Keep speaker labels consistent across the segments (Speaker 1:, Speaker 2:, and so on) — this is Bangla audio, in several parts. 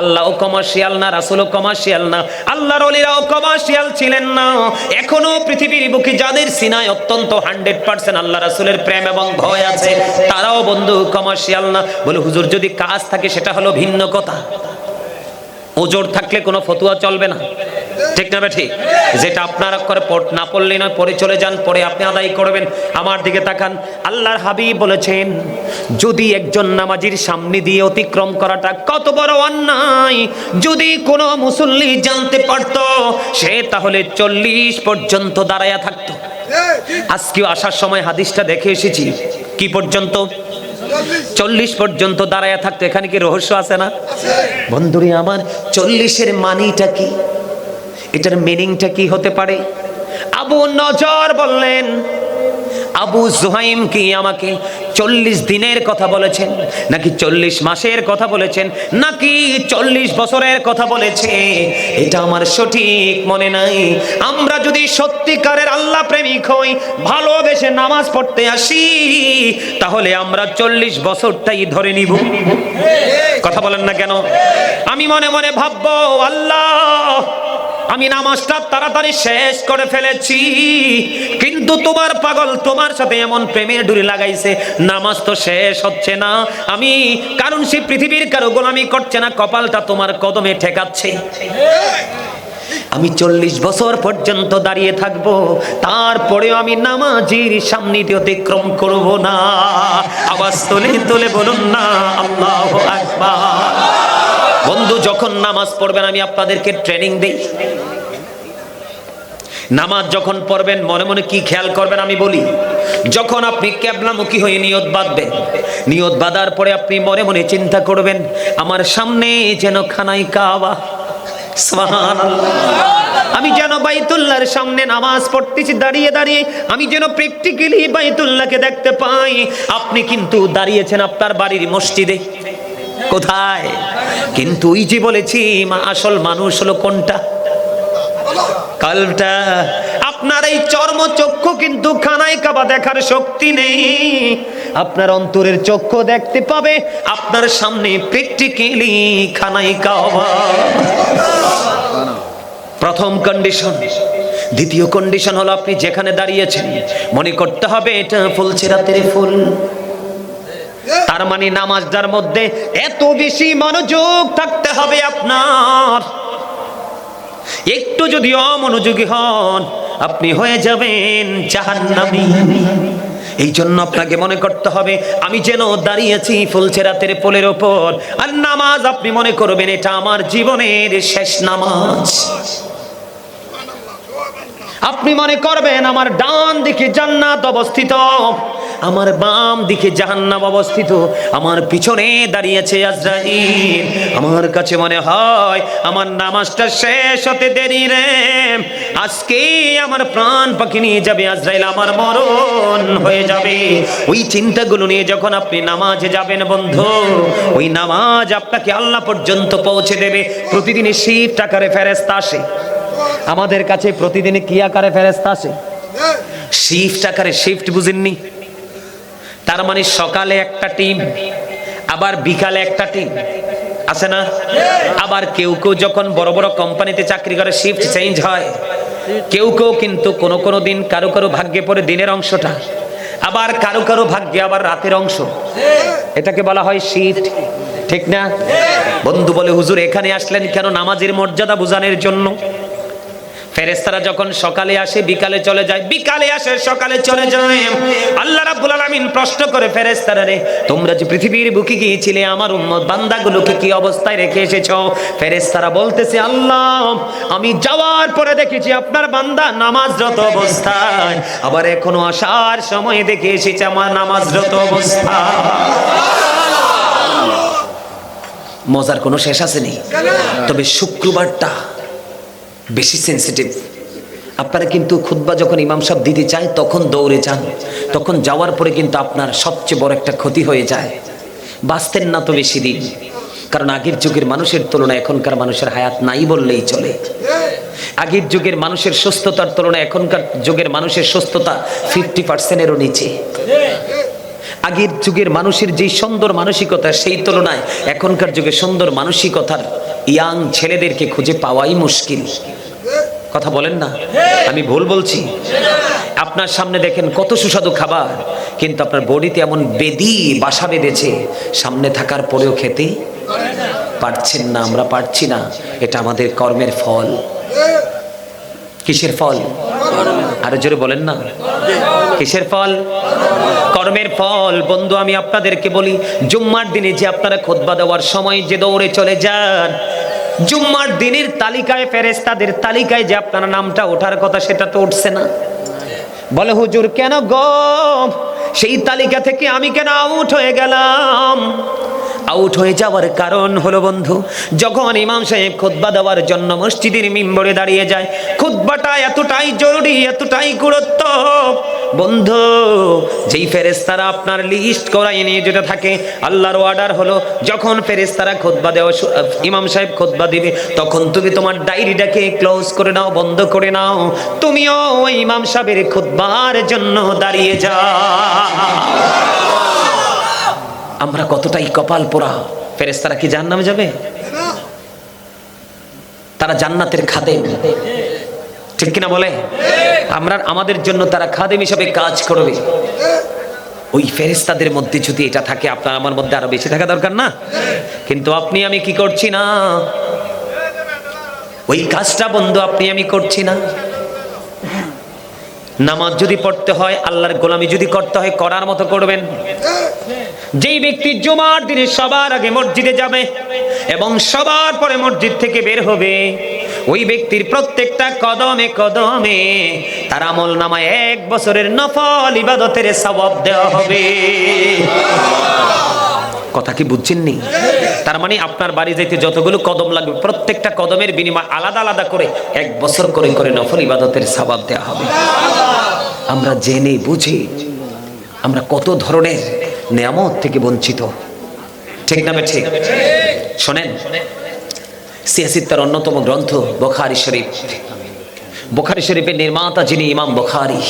Speaker 1: আল্লাহও কমার্শিয়াল না, রাসুলও কমার্শিয়াল না। আল্লাহর অলিরাও কমার্শিয়াল ছিলেন না। এখনও পৃথিবীর বুকে যাদের সিনায় অত্যন্ত হান্ড্রেড পার্সেন্ট আল্লাহ রাসুলের প্রেম এবং ভয় আছে, তারাও বন্ধু কমার্শিয়াল না। বলে, হুজুর, যদি কাজ থাকে, সেটা হলো ভিন্ন কথা। ওজোর থাকলে কোনো ফতুয়া চলবে না। ঠিক না ঠিক যেটা আপনার করে না পড়লে নয় পরে চলে যান পরে আপনি আদায় করবেন। আমার দিকে তাকান। আল্লাহর হাবিব বলেছেন, যদি একজন নামাজির সামনে দিয়ে অতিক্রম করাটা কত বড় অন্যায়, যদি কোনো মুসল্লি জানতে পারতো, সে তাহলে চল্লিশ পর্যন্ত দাঁড়ায়া থাকতো। আজকেও আসার সময় হাদিসটা দেখে এসেছি। কি পর্যন্ত? চল্লিশ পর্যন্ত দাঁড়ায় থাকতো। এখানে কি রহস্য আছে না? বন্ধুরি আমার, চল্লিশের মানিটা কি? এটার মিনিংটা কি হতে পারে? আবু নজর বললেন, আবু জুহাইম কি আমাকে চল্লিশ দিনের কথা বলেছেন, নাকি চল্লিশ মাসের কথা বলেছেন, নাকি চল্লিশ বছরের কথা বলেছে? এটা আমার সঠিক মনে নাই। আমরা যদি সত্যিকারের আল্লাহ প্রেমিক হই, ভালোবেসে নামাজ পড়তে আসি, তাহলে আমরা চল্লিশ বছরটাই ধরে নিব। কথা বলেন না কেন? আমি মনে মনে ভাববো, আল্লাহ আমি নামাজটা তাড়াতাড়ি শেষ করে ফেলেছি। কিন্তু তোমার পাগল তোমার সাথে এমন প্রেমের ডুরি লাগাইছে। নামাজ তো শেষ হচ্ছে না। আমি, কারণ সে পৃথিবীর কারও গোলামি করছে না, কপালটা তোমার কদমে ঠেকাচ্ছে। আমি চল্লিশ বছর পর্যন্ত দাঁড়িয়ে থাকব, তারপরেও আমি নামাজির সামনে দিয়ে অতিক্রম করব না। আওয়াজ তুলে, তোলে বলুন না, আল্লাহ আকবার। বন্ধু, যখন নামাজ পড়বেন, আমি আপনাদেরকে ট্রেনিং দিই। নামাজ যখন পড়বেন, মনে মনে কি খেয়াল করবেন আমি বলি, যখন আপনি ক্যাবলামুখী হয়ে নিয়ত বাঁধবেন, নিয়ত বাঁধার পরে আপনি মনে মনে চিন্তা করবেন, আমার সামনে যেন খানাই সুবহানাল্লাহ। আমি যেন বাইতুল্লাহর সামনে নামাজ পড়তেছি, দাঁড়িয়ে দাঁড়িয়ে আমি যেন প্র্যাকটিক্যালি বাইতুল্লাহকে দেখতে পাই। আপনি কিন্তু দাঁড়িয়েছেন আপনার বাড়ির মসজিদে। কোথায়? কিন্তু ওই যে বলেছি আসল মানুষ হলো কোনটা? কালটা আপনার এই চর্ম চক্ষু কিন্তু খানায় কাবা দেখার শক্তি নেই। আপনার অন্তরের চক্ষু দেখতে পাবে, আপনার সামনে প্র্যাকটিক্যালি খানাই কাবা। প্রথম কন্ডিশন দ্বিতীয় কন্ডিশন হলো আপনি যেখানে দাঁড়িয়েছেন, মনে করতে হবে এটা ফুলছে রাতের ফুল। তার মানে নামাজটার মধ্যে এত বেশি মনোযোগ থাকতে হবে আপনার। একটু যদি অমনোযোগী হন, আপনি হয়ে যাবেন জাহান্নামী। এই জন্য আপনাকে মনে করতে হবে, আমি যেন দাঁড়িয়েছি ফুলছে রাতের পোলের ওপর। আর নামাজ আপনি মনে করবেন, এটা আমার জীবনের শেষ নামাজ। আপনি মনে করবেন আমার ডান দিকে জান্নাত অবস্থিত, আমার বাম দিকে জাহান্নাম অবস্থিত, আমার পিছনে দাঁড়িয়েছে আজরাইল। আমার কাছে মনে হয় আমার নামাজটা শেষ হতে দেরি রে। আজকে আমার প্রাণ পাখি নিয়ে যাবে আজরাইল, আমার মরণ হয়ে যাবে। ওই চিন্তাগুলো নিয়ে যখন আপনি নামাজে যাবেন বন্ধু, ওই নামাজ আপনাকে আল্লাহ পর্যন্ত পৌঁছে দেবে। প্রতিদিনই শিব টাকারে ফেরেস্তা আসে। আমাদের কাছে প্রতিদিনে কি আকারে ফেরেস্তা আসে? শিফট আকারে শিফট বুঝেননি। তার মানে সকালে একটা টিম আবার বিকালে একটা টিম আছে না? আবার কেউ কেউ যখন বড় বড় কোম্পানিতে চাকরি করে শিফট চেঞ্জ হয়। কেউ কেউ কিন্তু কোনো কোনো দিন কারও কারও ভাগ্যে পড়ে দিনের অংশটা, আবার কারও কারও ভাগ্যে আবার রাতের অংশ। এটাকে বলা হয় শিফট ঠিক না? বন্ধু বলে, হুজুর, এখানে আসলেন কেন নামাজের মর্যাদা বোঝানোর জন্য? ফেরেস্তারা যখন সকালে আসে, বিকালে চলে যায়, বিকালে আসে, সকালে চলে যায়। আল্লাহ রাব্বুল আলামিন প্রশ্ন করে ফেরেস্তারা রে, তোমরা যে পৃথিবীর বুকে গিয়েছিলে, আমার উম্মত বান্দাগুলোকে কি অবস্থায় রেখে এসেছ? ফেরেস্তারা বলতেছে, আল্লাহ, আমি যাওয়ার পরে দেখেছি আপনার বান্দা নামাজরত অবস্থায়, আবার এখনও আসার সময় দেখে এসেছে আমার নামাজরত অবস্থা। মজার কোনো শেষ আসেনি তবে শুক্রবারটা বেশি সেন্সিটিভ আপনারা কিন্তু খুতবা যখন ইমাম সাহেব দিতে চায়, তখন দৌড়ে যান। তখন যাওয়ার পরে কিন্তু আপনার সবচেয়ে বড় একটা ক্ষতি হয়ে যায়। বাঁচতেন না তো বেশি দিন। কারণ আগের যুগের মানুষের তুলনায় এখনকার মানুষের হায়াত নাই বললেই চলে। আগের যুগের মানুষের সুস্থতার তুলনায় এখনকার যুগের মানুষের সুস্থতা ফিফটি পার্সেন্টেরও নিচে। আগের যুগের মানুষের যে সুন্দর মানসিকতা, সেই তুলনায় এখনকার যুগে সুন্দর মানসিকতার ইয়াং ছেলেদেরকে খুঁজে পাওয়াই মুশকিল। কথা বলেন না। আমি ভুল বলছি। আপনার সামনে দেখেন কত সুস্বাদু খাবার, কিন্তু আপনার বডিতে এমন বেদি, বাসা বেঁধেছে। সামনে থাকার পরেও খেতে পারছেন না, আমরা পারছি না। এটা আমাদের কর্মের ফল। কিসের ফল? আরও জোরে বলেন না। কিসের ফল? কর্মের ফল। বন্ধু, আমি আপনাদেরকে বলি, জুম্মার দিনে যে আপনারা খোদবা দেওয়ার সময় যে দৌড়ে চলে যান জুম্মার দিনের তালিকায় ফেরেস্তাদের তালিকায় যে আপনার নামটা ওঠার কথা সেটা তো উঠছে না। বলে, হুজুর, কেন গো? সেই তালিকা থেকে আমি কেন আউট হয়ে গেলাম? আউট হয়ে যাওয়ার কারণ হলো বন্ধু, যখন ইমাম সাহেব খুতবা দেওয়ার জন্য মসজিদের মিম্বরে দাঁড়িয়ে যায়, খুতবাটা এতটাই জরুরি, এতটাই গুরুত্ব বন্ধু, যেই ফেরেস্তারা আপনার লিস্ট করাই নিয়ে যেটা থাকে, আল্লাহর অর্ডার হলো, যখন ফেরেস্তারা খুতবা দেওয়া ইমাম সাহেব খুতবা দিবে, তখন তুমি তোমার ডায়েরিটাকে ক্লোজ করে নাও, বন্ধ করে নাও। তুমিও ওই ইমাম সাহেবের খোদবার জন্য দাঁড়িয়ে যাও আমরা কতটাই কপাল পোড়া। ফেরেস্তারা কি জাহান্নামে যাবে? তারা জান্নাতের খাদেম। ঠিক কিনা বলে? আমরা আমাদের জন্য তারা খাদেম হিসাবে কাজ করবে। ওই ফেরেস্তাদের মধ্যে যদি এটা থাকে, আপনার আমার মধ্যে আরও বেশি থাকা দরকার না? কিন্তু আপনি আমি কি করছি না? ওই কাজটা বন্ধু, আপনি আমি করছি না। নামাজ যদি পড়তে হয়, আল্লাহর গোলামি যদি করতে হয়, করার মতো করবেন। যেই ব্যক্তি জুমার দিনে সবার আগে মসজিদে যাবে এবং সবার পরে মসজিদ থেকে বের হবে ওই ব্যক্তির প্রত্যেকটা কদমে কদমে তার আমল নামায় এক বছরের নফল ইবাদতের সবাব দেওয়া হবে। কথা কি বুঝছেননি? তার মানে আপনার বাড়ি যাইতে যতগুলো কদম লাগবে, প্রত্যেকটা কদমের বিনিময় আলাদা আলাদা করে এক বছর করে করে নফল ইবাদতের সবাব দেওয়া হবে। আমরা জেনে বুঝি আমরা কত ধরনের নিয়ামত থেকে বঞ্চিত। ঠিক না ঠিক শোনেন সিয়াসিত্তার অন্যতম গ্রন্থ বোখারি শরীফ। বোখারি শরীফের নির্মাতা যিনি ইমাম বোখারি।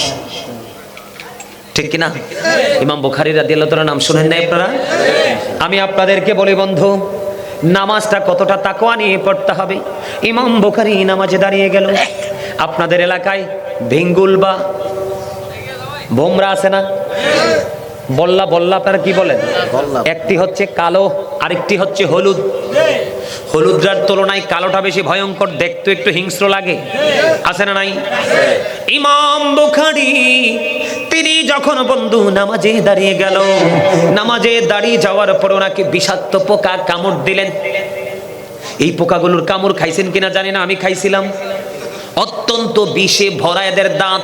Speaker 1: ঠিক কিনা? ইমাম বোখারি রাদিয়াল্লাহু নাম শুনেন নাই আপনারা? আমি আপনাদেরকে বলি, বন্ধু, নামাজটা কতটা তাকওয়া নিয়ে পড়তে হবে? ইমাম বোখারি নামাজে দাঁড়িয়ে গেল। আপনাদের এলাকায় ভেঙ্গুল বা বোমরা আছে না? বল্লা বল্লা আপনারা কি বলেন? একটি হচ্ছে কালো আরেকটি হচ্ছে হলুদ। হলুদরার তুলনায় কালোটা বেশি ভয়ঙ্কর দেখতে একটু হিংস্র লাগে। আছে না নাই? ইমাম বুখারি তিনি যখন বন্ধু নামাজে দাঁড়িয়ে গেল নামাজে দাঁড়িয়ে যাওয়ার পর ওনাকে বিষাক্ত পোকা কামড় দিলেন। এই পোকাগুলোর কামড় খাইছেন কিনা জানি না আমি খাইছিলাম। অত্যন্ত বিষে ভরা এদের দাঁত।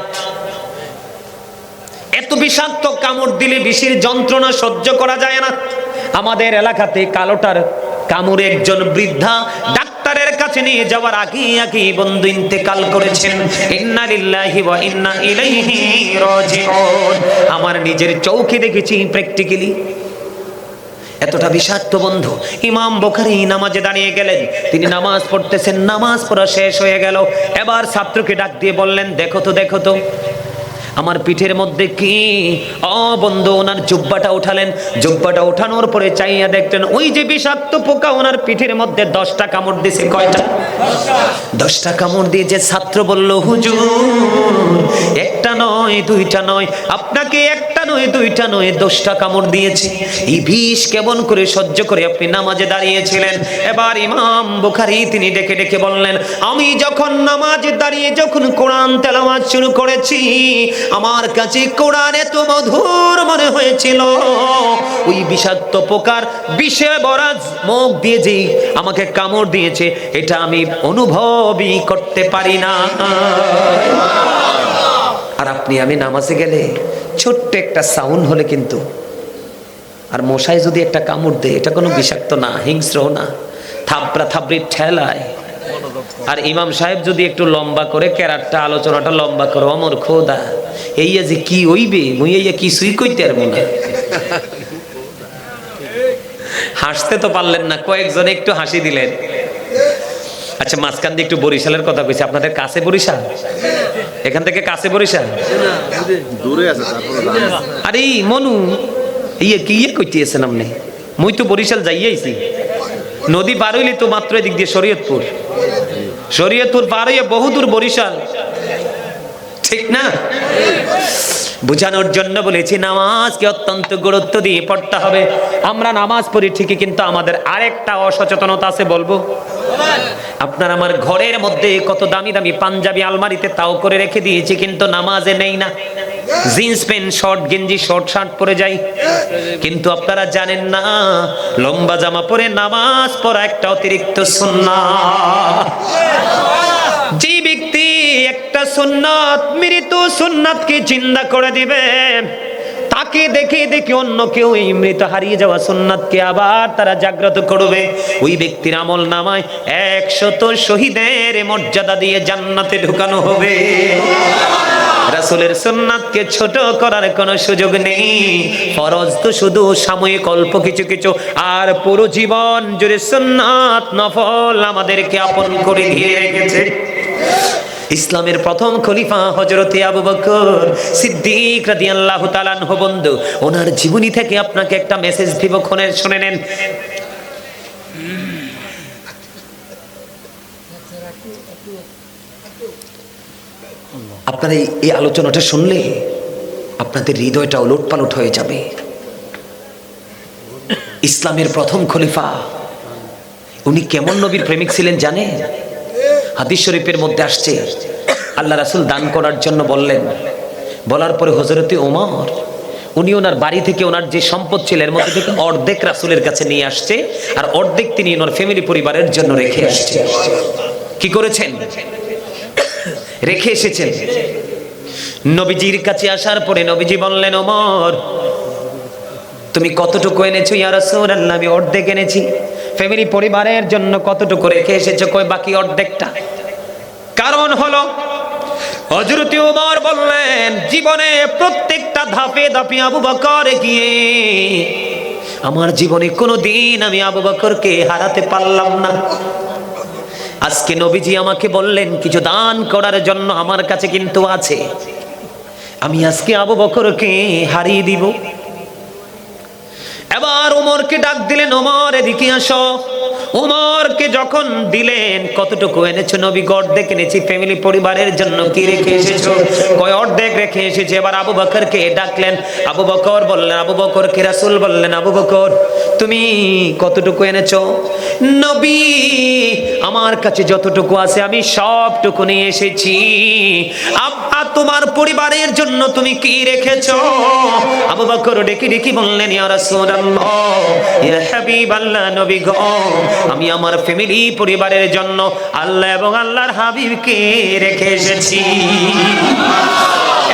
Speaker 1: এত বিষাক্ত কামড় দিলে বিষের যন্ত্রণা সহ্য করা যায় না। আমাদের এলাকাতে কালোটার কামড়ে একজন বৃদ্ধা ডাক্তারের কাছে নিয়ে যাওয়ার আগে আগে বন্ধু ইন্তেকাল করেছেন। ইন্না লিল্লাহি ওয়া ইন্না ইলাইহি রাজিউন। আমার নিজের চৌকে দেখেছি প্র্যাকটিক্যালি এতটা বিষাক্ত বন্ধু। ইমাম বোখারি নামাজে দাঁড়িয়ে গেলেন। তিনি নামাজ পড়তেছেন, নামাজ পড়া শেষ হয়ে গেল। এবার ছাত্রকে ডাক দিয়ে বললেন, দেখো তো দেখো তো। আমার পিঠের মধ্যে কি? অ বন্ধু, ওনার জুব্বাটা উঠালেন। জুব্বাটা উঠানোর পরে চাইয়া দেখলেন, ওই যে বিষাক্ত পোকা, ওনার পিঠের মধ্যে দশটা কামড় দিছে। কয়টা? দশটা কামড় দিয়ে যে ছাত্র বলল, হুজুর, একটা নয়, দুইটা নয়, আপনাকে একটা নয়, দুইটা নয়, দশটা কামড় দিয়েছে। এই বিষ কেমন করে সহ্য করে আপনি নামাজে দাঁড়িয়েছিলেন? এবার ইমাম বুখারি তিনি ডেকে ডেকে বললেন, আমি যখন নামাজে দাঁড়িয়ে যখন কোরআন তেলাওয়াত শুরু করেছি আমার কাছে কোরআন এত মধুর মনে হয়েছিল। ওই বিষাক্ত পোকার বিষে ভরা মুখ দিয়ে যেই আমাকে কামড় দিয়েছে, এটা আমি অনুভবই করতে পারি না। আর আপনি আমি নামাজে গেলে ছোট্ট একটা সাউন্ড হলে কিন্তু, আর মশাই যদি একটা কামড় দেয়, এটা কোনো বিষাক্ত না, হিংস্র না থাবড়া থাবড়ি ঠেলায়। আর ইমাম সাহেব যদি একটু লম্বা করে ক্যারারটা আলোচনাটা লম্বা করো অমর খোদা এইয়া যে কি হইবে? মুই এইয়া কিছুই কইতে পারব না। হাসতে তো পারলেন না কয়েকজন একটু হাসি দিলেন। আচ্ছা মাঝখান দিয়ে একটু বরিশালের কথা কইছি আপনাদের কাছে বরিশাল? এখান থেকে কাছে বরিশাল?
Speaker 2: দূরে আছে
Speaker 1: আরে মনু ইয়ে কি ইয়ে কইতেছেন আপনি? মুই তো বরিশাল যাইয়াইছি। নদী পার হইলে তো মাত্র এদিক দিয়ে শরীয়তপুর। শরীয়তপুর পার বহুদূর বরিশাল। ঠিক না? বোঝানোর জন্য বলেছি, নামাজকে অত্যন্ত গুরুত্ব দিয়ে পড়তে হবে। আমরা নামাজ পড়ি ঠিকই, কিন্তু আমাদের আরেকটা অসচেতনতা আছে বলব। আপনার আমার ঘরের মধ্যে কত দামি দামি পাঞ্জাবি আলমারিতে তাও করে রেখে দিয়েছি, কিন্তু নামাজে নেই না। জিন্স প্যান্ট, শর্ট গেঞ্জি, শর্ট শার্ট পরে যাই। কিন্তু আপনারা জানেন না, লম্বা জামা পরে নামাজ পড়া একটা অতিরিক্ত সুন্নাহ যে ব্যক্তি একটা সুন্নাত মৃত সুন্নাতকে চিন্তা করে দিবে, তাকে দেখে দেখে অন্য কেউ এই মৃত হারিয়ে যাওয়া সুন্নাতকে আবার তারা জাগ্রত করবে। ওই ব্যক্তির আমল নামায় একশত শহীদের মর্যাদা দিয়ে জান্নাতে ঢুকানো হবে। রাসূলের সুন্নাতকে ছোট করার কোনো সুযোগ নেই। ফরজ তো শুধু সাময়িক, অল্প কিছু কিছু। আর পুরো জীবন জুড়ে সুন্নাত নফল আমাদেরকে আপন করে ঘিরে রেখেছে। ইসলামের প্রথম খলিফা হজরতে আবু বকর সিদ্দিক রাদিয়াল্লাহু তাআলা বন্ধু, ওনার জীবনী থেকে আপনাকে একটা মেসেজ দিব ক্ষণের শুনে নেন। আপনারা এই- আলোচনাটা শুনলে আপনাদের হৃদয়টা ওলট পালট হয়ে যাবে। ইসলামের প্রথম খলিফা, উনি কেমন নবীর প্রেমিক ছিলেন জানে হাদিস শরীফের মধ্যে আসছে, আল্লাহ রাসুল দান করার জন্য বললেন, বলার পরে হজরতে ওমর, উনি ওনার বাড়ি থেকে ওনার যে সম্পদ ছিল, এর মধ্যে থেকে অর্ধেক রাসুলের কাছে নিয়ে আসছে, আর অর্ধেক তিনি ওনার ফ্যামিলি পরিবারের জন্য রেখে আসছে। কি করেছেন? রেখে এসেছেন। নবীজির কাছে আসার পরে নবীজি বললেন, ওমর, তুমি কতটুকু এনেছো? ইয়া রাসূলুল্লাহ, আমি অর্ধেক এনেছি। ফ্যামিলি, পরিবারের জন্য কতটুকু রেখে এসেছ? কই বাকি অর্ধেকটা। কারণ হলো, হযরত ওমর বললেন, জীবনে প্রত্যেকটা ধাপে ধাপে আবু বকর গিয়ে আমার জীবনে কোনো দিন আমি আবু বকরকে হারাতে পারলাম না। আজকে নবীজি আমাকে বললেন, কিছু দান করার জন্য আমার কাছে কিন্তু আছে। আমি আজকে আবু বকরকে হারিয়ে দিব। এবার ওমরকে ডাক দিলেন ওমর এদিকে আসো। ওমরকে যখন দিলেন, কতটুকু এনেছো নবী? অর্ধেক এনেছি ফ্যামিলি পরিবারের জন্য কি রেখে এসেছ? কয়, অর্ধেক রেখে এসেছে। এবার আবু বকরকে ডাকলেন। আবু বকর বললেন, আবু বকর কে রাসূল? বললেন, আবু বকর, তুমি কতটুকু এনেছো? নবী, আমার কাছে যতটুকু আছে আমি সবটুকু নিয়ে এসেছি। আব্বা, তোমার পরিবারের জন্য তুমি কি রেখেছো? আবু বকর ডেকে ডেকে বললেন, ইয়া আমি আমার ফ্যামিলি, পরিবারের জন্য আল্লাহ এবং আল্লাহর হাবিবকে রেখে এসেছি।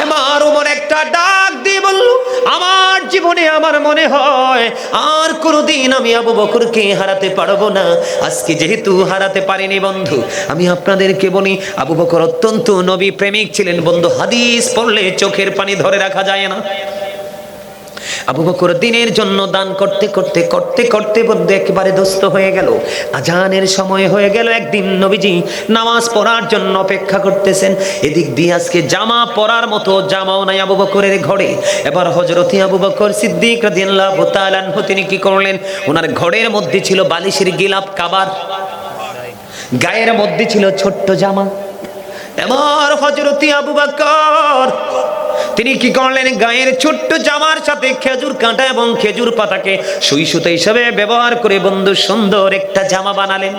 Speaker 1: এবার ওমর একটা ডাক দিয়ে বলল, আমার জীবনে আমার মনে হয় আর কোনোদিন আমি আবু বকরকে হারাতে পারব না। আজকে যেহেতু হারাতে পারিনি বন্ধু, আমি আপনাদেরকে বলি, আবু বকর অত্যন্ত নবী প্রেমিক ছিলেন বন্ধু। হাদিস পড়লে চোখের পানি ধরে রাখা যায় না। আবু বকর দিনের জন্য দান করতে করতে করতে করতে বন্ধু একেবারে দোস্ত হয়ে গেল। আজানের সময় হয়ে গেল একদিন নবীজি নামাজ পড়ার জন্য অপেক্ষা করতেছেন। এদিক দিয়ে আজকে জামা পরার মতো জামাও নাই আবু বকরের ঘরে। এবার হজরতি আবু বকর সিদ্দিক রাদিয়াল্লাহু তাআলা তিনি কি করলেন? ওনার ঘরের মধ্যে ছিল বালিশের গিলাপ কাবার। গায়ের মধ্যে ছিল ছোট্ট জামা। এবার হজরতি আবু বকর তিনি কি করলেন? গায়ের ছোট্ট জামার সাথে খেজুর কাঁটা এবং খেজুর পাতাকে সুই সুতা হিসাবে ব্যবহার করে বন্ধু সুন্দর একটা জামা বানালেন।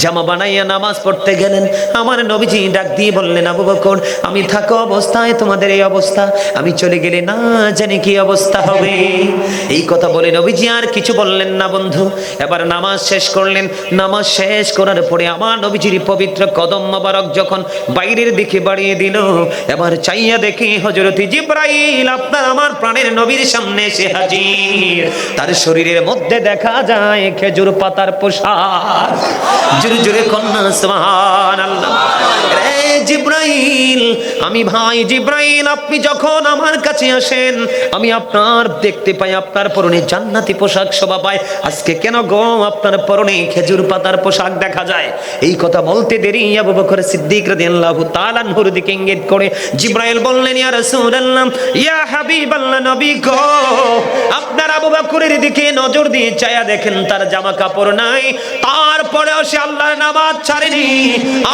Speaker 1: জামা বানাইয়া নামাজ পড়তে গেলেন। আমার নবীজি ডাক দিয়ে বললেন, আবু বকর, আমি থাকা অবস্থায় তোমাদের এই অবস্থা। আমি চলে গেলে না জানি কি অবস্থা হবে। এই কথা বলে নবীজি আর কিছু বললেন না বন্ধু। এবার নামাজ শেষ করলেন। নামাজ শেষ করার পরে আমার নবীজির পবিত্র কদম মোবারক যখন বাইরের দিকে বাড়িয়ে দিল, এবার চাইয়া দেখি হজরতি জিব্রাইল আপনার আমার প্রাণের নবীর সামনে এসে হাজির। তার শরীরের মধ্যে দেখা যায় খেজুর পাতার পোশাক জোরে জোরে জিব্রাইল, আমি ভাই জিব্রাইল, আপনি যখন আমার কাছে আসেন, আমি আপনার দেখতে পাই, আপনার পরনে জান্নাতি পোশাক শোভা পায়। আজকে কেন গো আপনার পরনে খেজুর পাতার পোশাক দেখা যায়? এই কথা বলতে দেরি, আবু বকর সিদ্দিক রাদিয়াল্লাহু তাআলা নূর দিকে ইঙ্গিত করে জিব্রাইল বললেন, ইয়া রাসূলুল্লাহ, ইয়া হাবিবাল্লাহ নবী গো, আপনার আবু বকরের দিকে নজর দিয়ে চায়া দেখেন, তার জামা কাপড় নাই তারপরেও সে আল্লাহর নামাজ ছাড়েনি।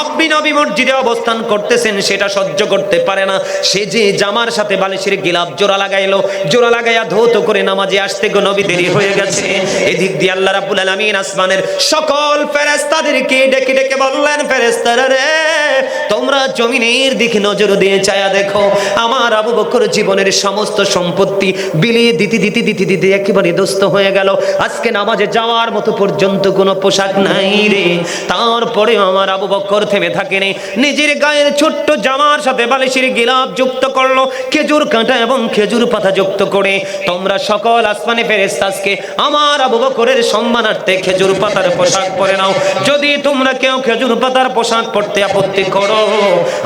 Speaker 1: আপনি নবী মসজিদে অবস্থান করতেছেন, সেটা সহ্য করতে পারে না। সে যে জামার সাথে বালিশের গিলাপ জোড়া লাগাইলো, জোড়া লাগাইয়া ধৌত করে নামাজে আসতে গো নবী দেরি হয়ে গেছে। এদিক দিয়ে আল্লাহ রাব্বুল আলামিন আসমানের সকল ফেরেশতাদেরকে ডেকে ডেকে বললেন, ফেরেশতারা রে, তোমরা জমিনের দিকে নজর দিয়ে চায়া দেখো। আমার আবু বকর জীবনের সমস্ত সম্পত্তি বিলিয়ে দিতে দিতে দিতে দিতে একেবারে দোস্ত হয়ে গেল। আজকে নামাজে যাওয়ার মতো পর্যন্ত কোনো পোশাক নাই রে। তারপরে আমার আবু বকর থেমে থাকেনি। নিজের গায়ের ছোট্ট জামার সাথে বালিশের গিলাপ যুক্ত করল, খেজুর কাঁটা এবং খেজুর পাতা যুক্ত করে। তোমরা সকল আসমানে ফেরেস্তাসকে আমার আবু বকরের সম্মানার্থে খেজুর পাতার পোশাক পরে নাও। যদি তোমরা কেউ খেজুর পাতার পোশাক পরতে আপত্তি করো,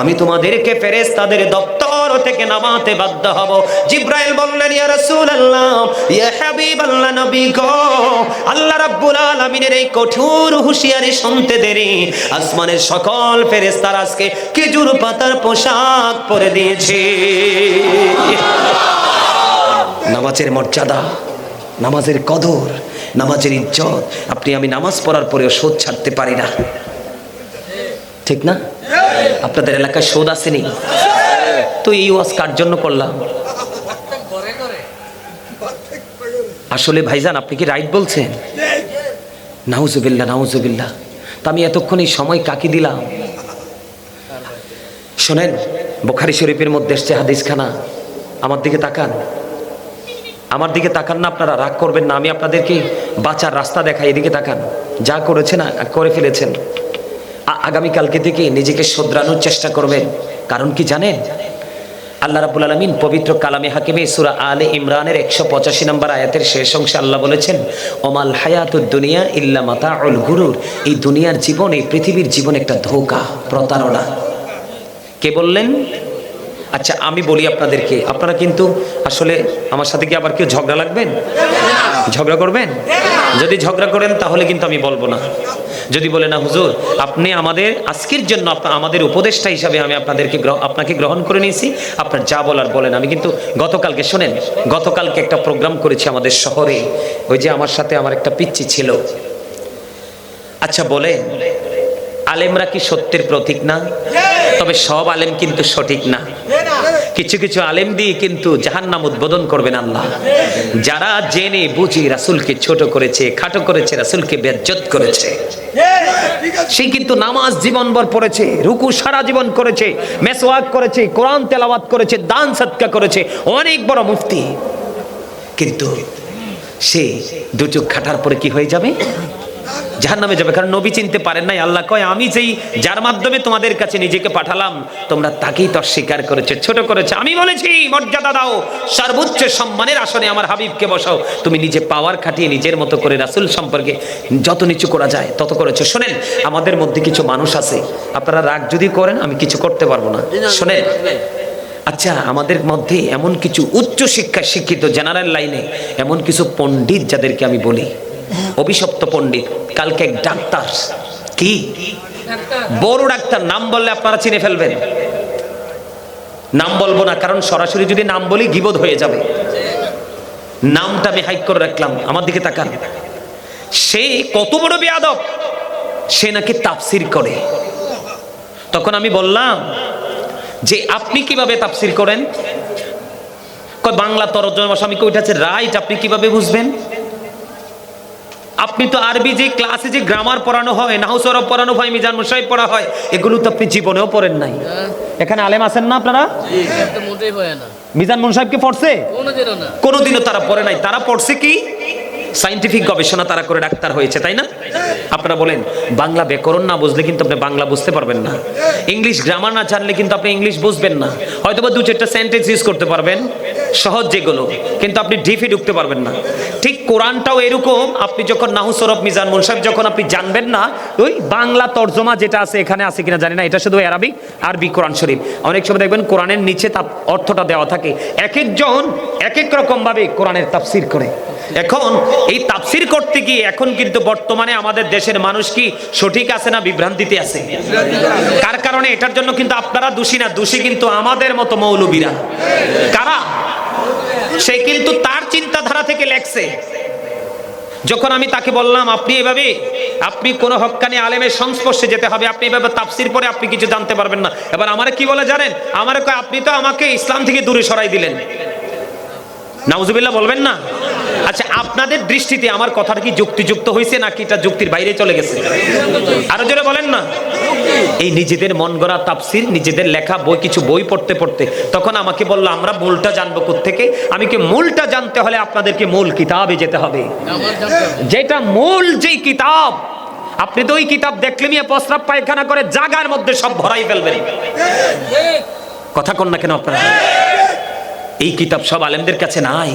Speaker 1: আমি তোমাদেরকে ফেরেস্তাদের দপ্তর থেকে নামাতে বাধ্য হব। জিব্রাইল বললেন, ইয়া রাসূলুল্লাহ, ইয়া হাবিবাল্লাহ নবী গো, আল্লাহ রাব্বুল আলামিনের এই কঠোর হুঁশিয়ারি শুনতে দেরি। আসমানের সকল ফেরেশতারা আজকে খেজুর পাতার পোশাক পরে দিয়েছে। নামাজের মর্যাদা, নামাজের কদর, নামাজের ইজ্জত, আপনি আমি নামাজ পড়ার পরেও শোধ ছাড়তে পারি না। ঠিক না? আপনাদের এলাকায় শোধ আসেনি? তো এই ওয়াজ কার জন্য করলাম? আসলে ভাইজান, আপনি কি রাইট বলছেন? নাউজুবিল্লাহ নাউজুবিল্লাহ। তা আমি এতক্ষণ এই সময় কাকে দিলাম? শোনেন, বোখারি শরীফের মধ্যে এসছে হাদিসখানা। আমার দিকে তাকান। আমার দিকে তাকান না, আপনারা রাগ করবেন না, আমি আপনাদেরকে বাঁচার রাস্তা দেখাই, এদিকে তাকান। যা করেছেন আ- করে ফেলেছেন। আগামীকালকে থেকে নিজেকে শোধরানোর চেষ্টা করবেন। কারণ কি জানেন? আল্লাহ রাবুল আলমিন পবিত্র কালামে হাকিমে সুরা আলে ইমরানের একশো পঁচাশি নম্বর আয়াতের শেষ অংশে আল্লাহ বলেছেন, ওমাল হায়াতুদ দুনিয়া ইল্লা মাতা অল গুরুর। এই দুনিয়ার জীবন, এই পৃথিবীর জীবন একটা ধোকা, প্রতারণা। কে বললেন? আচ্ছা আমি বলি আপনাদেরকে। আপনারা কিন্তু আসলে আমার সাথে কি আবার কেউ ঝগড়া লাগবেন? ঝগড়া করবেন? যদি ঝগড়া করেন তাহলে কিন্তু আমি বলব না। যদি বলে, না, হুজুর, আপনি আমাদের, আজকের জন্য আমাদের উপদেষ্টা হিসাবে আমি আপনাদেরকে আপনাকে গ্রহণ করে নিয়েছি। আপনার যা বলার বলেন। আমি কিন্তু গতকালকে, শোনেন, গতকালকে একটা প্রোগ্রাম করেছি আমাদের শহরে। ওই যে আমার সাথে আমার একটা পিচ্ছি ছিল। আচ্ছা বলে আলেমরা কি সত্যের প্রতীক না? তবে সব আলেম কিন্তু সঠিক না। কিছু কিছু আলেম দিয়ে কিন্তু জাহান্নাম উদ্বোধন করবেন আল্লাহ। যারা জেনে বুঝি রাসুলকে ছোট করেছে, খাটো করেছে, রাসুলকে বেজ্জত করেছে। সে কিন্তু নামাজ জীবনভর পড়েছে, রুকু সারা জীবন করেছে, মেসওয়াক করেছে, কোরআন তেলাওয়াত করেছে, দান সৎকা করেছে, অনেক বড় মুফতি। কিন্তু সে দুচোখ খাটার পরে কি হয়ে যাবে? জাহান নামে যাবে। কারণ নবী চিনতে পারেন নাই। আল্লাহ কয়, আমি যেই, যার মাধ্যমে তোমাদের কাছে নিজেকে পাঠালাম, তোমরা তাকেই তো স্বীকার করেছে, ছোট করেছে। আমি বলেছি, মর্যাদা দাও, সর্বোচ্চ সম্মানের আসনে আমার হাবিবকে বসাও। তুমি নিজে পাওয়ার খাটিয়ে নিজের মতো করে রাসুল সম্পর্কে যত নিচু করা যায়, তত করেছ। শোনেন, আমাদের মধ্যে কিছু মানুষ আছে। আপনারা রাগ যদি করেন, আমি কিছু করতে পারব না। শোনেন আচ্ছা আমাদের মধ্যে এমন কিছু উচ্চ শিক্ষা শিক্ষিত জেনারেল লাইনে এমন কিছু পণ্ডিত যাদেরকে আমি বলি। অভিশপ্ত পণ্ডিত কালকে এক ডাক্তার। কি? বড় ডাক্তার নাম বললে আপনারা চিনে ফেলবেন। নাম বলব না কারণ সরাসরি যদি নাম বলি গিবোধ হয়ে যাবে। নামটা আমি হাইক করে রাখলাম আমার দিকে তাকান। সে কত বড় বেয়াদব সে নাকি তাফসির করে। তখন আমি বললাম যে আপনি কীভাবে তাফসির করেন? বাংলা তরজমা স্বামী ওইটা আছে রাইট আপনি কীভাবে বুঝবেন? আপনি তো আরবি যে ক্লাসে যে গ্রামার পড়ানো হয় নাহুসরব পড়ানো হয় মিজান মশাই পড়া হয় এগুলো তো আপনি জীবনেও পড়েন নাই। এখানে আলেম আছেন না আপনারা?
Speaker 3: একটা মোটেই হয় না।
Speaker 1: মিজান মুসাইবকে পড়ছে?
Speaker 3: কোনোদিনও
Speaker 1: কোনোদিনও তারা পড়ে নাই। তারা পড়ছে কি? সাইন্টিফিক গবেষণা তারা করে ডাক্তার হয়েছে, তাই না? আপনারা বলেন, বাংলা ব্যাকরণ না বুঝলে কিন্তু আপনি বাংলা বুঝতে পারবেন না। ইংলিশ গ্রামার না জানলে কিন্তু আপনি ইংলিশ বুঝবেন না। হয়তো বা দু চারটা সেন্টেন্স ইউজ করতে পারবেন, সহজ যেগুলো, কিন্তু আপনি ডিফে ঢুকতে পারবেন না। ঠিক কোরআনটাও এরকম, আপনি যখন নাহু সরফ মিজান মুনসাফ যখন আপনি জানবেন না, ওই বাংলা তর্জমা যেটা আছে, এখানে আছে কিনা জানি না, এটা শুধু আরবি আরবি কোরআন শরীফ। অনেক সময় দেখবেন কোরআনের নিচে তার অর্থটা দেওয়া থাকে। এক একজন, এক এক রকম ভাবে কোরআনের তাফসির করে। এখন এই তাফসির করতে গিয়ে এখন কিন্তু বর্তমানে আমাদের দেশের মানুষ কি সঠিক আছে না বিভ্রান্তিতে আছে? কার কারণে? এটার জন্য কিন্তু আপনারা দোষী না, দোষী কিন্তু আমাদের মতো মৌলবীরা। কারা? সে কিন্তু তার চিন্তাধারা থেকে লেখছে। যখন আমি তাকে বললাম, আপনি এভাবে, আপনি কোন হক্কানি আলেমের সংস্পর্শে যেতে হবে, আপনি এভাবে তাফসির পরে আপনি কিছু জানতে পারবেন না। এবার আমারে কি বলে জানেন? আমারে আপনি তো আমাকে ইসলাম থেকে দূরে সরাই দিলেন। নাউজুবিল্লাহ বলবেন না? আচ্ছা আপনাদের দৃষ্টিতে আমার কথাটা কি যুক্তিযুক্ত হয়েছে নাকি এটা যুক্তির বাইরে চলে গেছে? আরও জোরে বলেন না। এই নিজেদের মন গড়া তাপসির নিজেদের লেখা বই, কিছু বই পড়তে পড়তে তখন আমাকে বলল, আমরা মূলটা জানব থেকে আমি কি মূলটা জানতে হলে আপনাদেরকে মূল কিতাবে যেতে হবে? যেটা মূল যেই কিতাব, আপনি তো ওই কিতাব দেখলে মিয়া প্রস্রাব পায়খানা করে জাগার মধ্যে সব ভরাই ফেলবেন। কথা কন না কেন আপনারা? এই কিতাব সব আলেমদের কাছে নাই।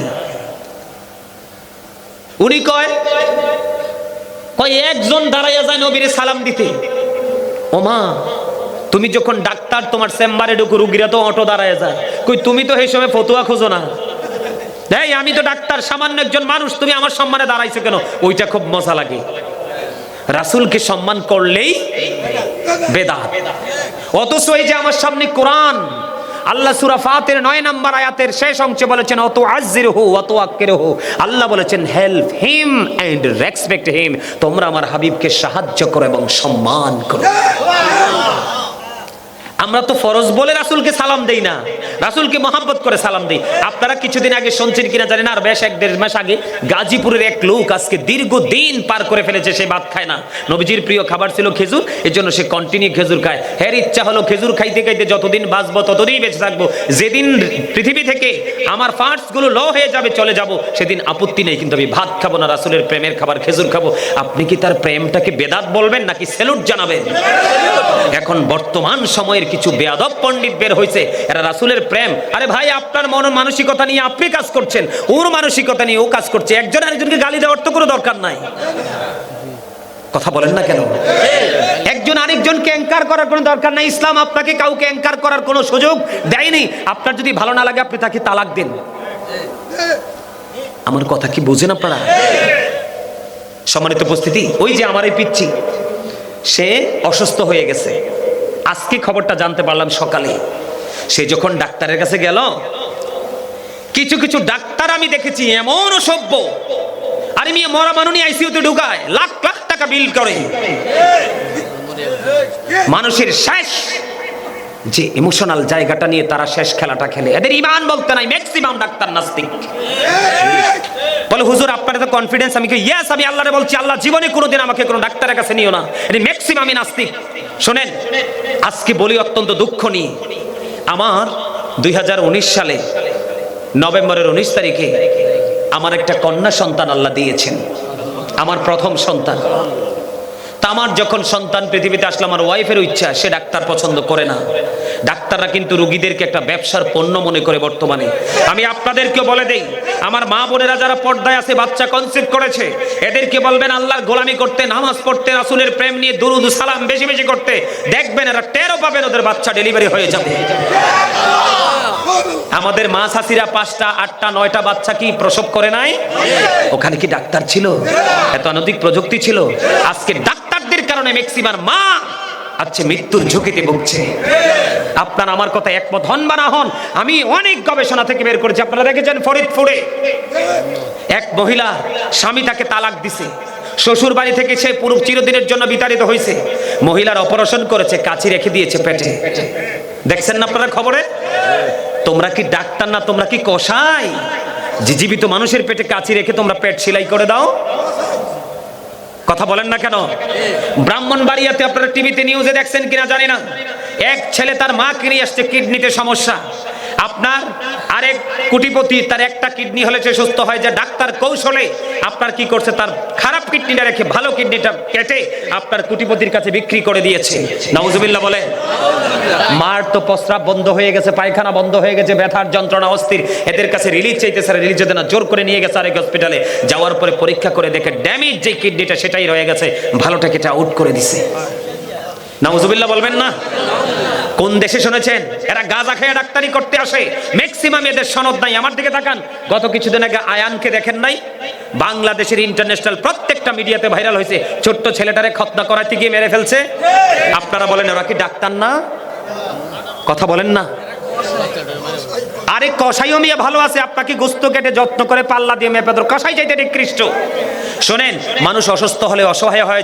Speaker 1: উনি কয় একজন দাঁড়াইয়া যায় নবীরে সালাম দিতে। ও মা, তুমি যখন ডাক্তার তোমার চেম্বারে ঢুকো, রুগীরা তো অটো দাঁড়ায় যায়। কই, তুমি তো এই সময় ফতুয়া খোঁজো না। এই আমি তো ডাক্তার, সামান্য একজন মানুষ, তুমি আমার সম্মানে দাঁড়াইছো কেন? ওইটা খুব মজা লাগে। রাসূলকে সম্মান করলেই বেদা অথচ এই যে আমার সামনে কোরআন আল্লাহ সুরা ফাতের নয় নম্বর আয়াতের শেষ অংশে বলেছেন অত আজির হো অত আক্কের হো আল্লাহ বলেছেন help him and respect him তোমরা আমার হাবিবকে সাহায্য করো এবং সম্মান করো। আমরা তো ফরজ বলে রাসুলকে সালাম দেই না। রাসুলকে মহাব্বত করে সালাম দেই। আপনারা কিছুদিন আগে শুনছেন কিনা জানেন আর বেশ এক দেড় মাস আগে গাজীপুরের এক লোক আজকে দীর্ঘদিন পার করে ফেলেছে, সে ভাত খায় না। নবীজির প্রিয় খাবার ছিল খেজুর, এর জন্য সে কন্টিনিউ খেজুর খায়। হের ইচ্ছা হলো খেজুর খাইতে খাইতে যতদিন বাঁচবো ততদিন বেঁচে থাকব। যেদিন পৃথিবী থেকে আমার ফার্টসগুলো ল হয়ে যাবে, চলে যাব, সেদিন আপত্তি নেই, কিন্তু আমি ভাত খাব না, রাসুলের প্রেমের খাবার খেজুর খাব। আপনি কি তার প্রেমটাকে বেদাত বলবেন নাকি স্যালুট জানাবেন? এখন বর্তমান সময়ের কিছু বেয়াদব পণ্ডিত বের হয়েছে এরা রাসূলের প্রেম। আরে ভাই, আপনার মন মানসিকতা নিয়ে আপনি কাজ করছেন, ওর মানসিকতা নিয়ে ও কাজ করছে, একজন আরেকজনকে গালি দেওয়ার তো কোনো দরকার নাই। কথা বলেন না কেন? একজন আরেকজনকে অ্যাঙ্কার করার কোনো দরকার নাই, ইসলাম আপনাকে কাউকে অ্যাঙ্কার করার কোনো সুযোগ দেয়নি। আপনার যদি ভালো না লাগে, আপনি তাকে তালাক দেন। আমার কথা কি বুঝেন আপনারা? সম্মানিত উপস্থিতি, ওই যে আমার এই পিচ্ছি, সে অসুস্থ হয়ে গেছে। আজকে খবরটা জানতে পারলাম সকালে। সে যখন ডাক্তারের কাছে গেল, কিছু কিছু ডাক্তার আমি দেখেছি, এমন অসভ্য। আরে মিয়া মরা মানুনি আইসিইউতে ঢুকায়, লাখ লাখ টাকা বিল করে। মানুষের শেষ যে ইমোশনাল জায়গাটা নিয়ে তারা শেষ খেলাটা খেলে। এদের ইমান বলতে নাই ম্যাক্সিমাম ডাক্তার নাস্তিক। বলে, হুজুর, আপনার তো কনফিডেন্স আমি কি ইয়েস আমি আল্লাহরে বলছি, আল্লাহ জীবনে কোনোদিন আমাকে কোনো ডাক্তারের কাছে নিও না। এটি ম্যাক্সিমামই নাস্তিক। শোনেন, আজকে বলি অত্যন্ত দুঃখ নিয়ে আমার দুই হাজার উনিশ সালে, নভেম্বরের উনিশ তারিখে আমার একটা কন্যা সন্তান আল্লাহ দিয়েছেন। আমার প্রথম সন্তান। তা আমার যখন সন্তান পৃথিবীতে আসলে, আমার ওয়াইফের ইচ্ছা, সে ডাক্তার পছন্দ করে না। ডাক্তাররা কিন্তু রুগীদেরকে একটা ব্যবসার পণ্য মনে করে বর্তমানে। আমি আপনাদেরকে বলে দেই, আমার মা বোনেরা যারা পর্দায় আছে, বাচ্চা কনসিভ করেছে, এদেরকে বলবেন, আল্লাহর গোলামি করতে, নামাজ পড়তে, রাসূলের প্রেম নিয়ে দুরুদ, সালাম বেশি বেশি করতে, দেখবেন এরা টেরও পাবেন ওদের বাচ্চা ডেলিভারি হয়ে যাবে। আমাদের মা শাশিরা পাঁচটা, আটটা, নয়টা বাচ্চা কি প্রসব করে নাই? ওখানে কি ডাক্তার ছিল? এত অনধিক প্রযুক্তি ছিল? আজকে ডাক্তারদের কারণে ম্যাক্সিমাম মা আচ্ছা মৃত্যুর ঝুঁকিতে ভুগছে। আপনার আমার কথা একমত হন বা না হন, আমি অনেক গবেষণা থেকে বের করেছি। আপনারা দেখেছেন ফরিদপুরে? এক মহিলা স্বামী তাকে তালাক দিছে। শ্বশুর বাড়ি থেকে সে পুরো চিরদিনের জন্য বিতাড়িত হয়েছে। মহিলার অপারেশন করেছে কাছি রেখে দিয়েছে পেটে। দেখছেন না আপনারা খবরে? তোমরা কি ডাক্তার না তোমরা কি কষাই যে জীবিত মানুষের পেটে কাছি রেখে তোমরা পেট সেলাই করে দাও। কথা বলেন না কেন? ব্রাহ্মণ বাড়িয়াতে আপনারা টিভিতে নিউজে দেখছেন কিনা জানি না। এক ছেলে তার মা কিনে আসছে, কিডনিতে সমস্যা। আপনার আরেক কোটিপতি, তার একটা কিডনি হলে সে সুস্থ হয়। যে ডাক্তার কৌশলে আপনার কি করছে, তার খারাপ কিডনিটা রেখে ভালো কিডনিটা কেটে আপনার কোটিপতির কাছে বিক্রি করে দিয়েছে। নাউজুবিল্লাহ বলে, মার তো প্রস্রাব বন্ধ হয়ে গেছে, পায়খানা বন্ধ হয়ে গেছে, ব্যথার যন্ত্রণা অস্থির। এদের কাছে রিলিজ চাইতেছে রিলিজ যদি না, জোর করে নিয়ে গেছে আরেক হসপিটালে যাওয়ার পরে পরীক্ষা করে দেখে ড্যামেজ যে কিডনিটা, সেটাই রয়ে গেছে। ভালোটাকে এটা আউট করে দিছে। নাউজুবিল্লাহ বলবেন না? কোন দেশে শুনেছেন? এরা গাঁজা খেয়ে ডাক্তারি করতে আসে। ম্যাক্সিমাম এদের সনদ নাই। আমার দিকে তাকান। গত কিছুদিন আগে আয়ানকে দেখেন নাই? বাংলাদেশের ইন্টারন্যাশনাল প্রত্যেকটা মিডিয়াতে ভাইরাল হয়েছে। ছোট্ট ছেলেটারে খতনা করাতে গিয়ে মেরে ফেলছে। আপনারা বলেন, ওরা কি ডাক্তার না? কথা বলেন না। আরে কসাইও মিয়া ভালো আছে। আপনাকে গোস্ত কেটে যত্ন করে পাল্লা দিয়ে মেপে ধর। কসাই চাইতে নিকৃষ্ট। শোনেন, মানুষ অসুস্থ হলে অসহায় হয়।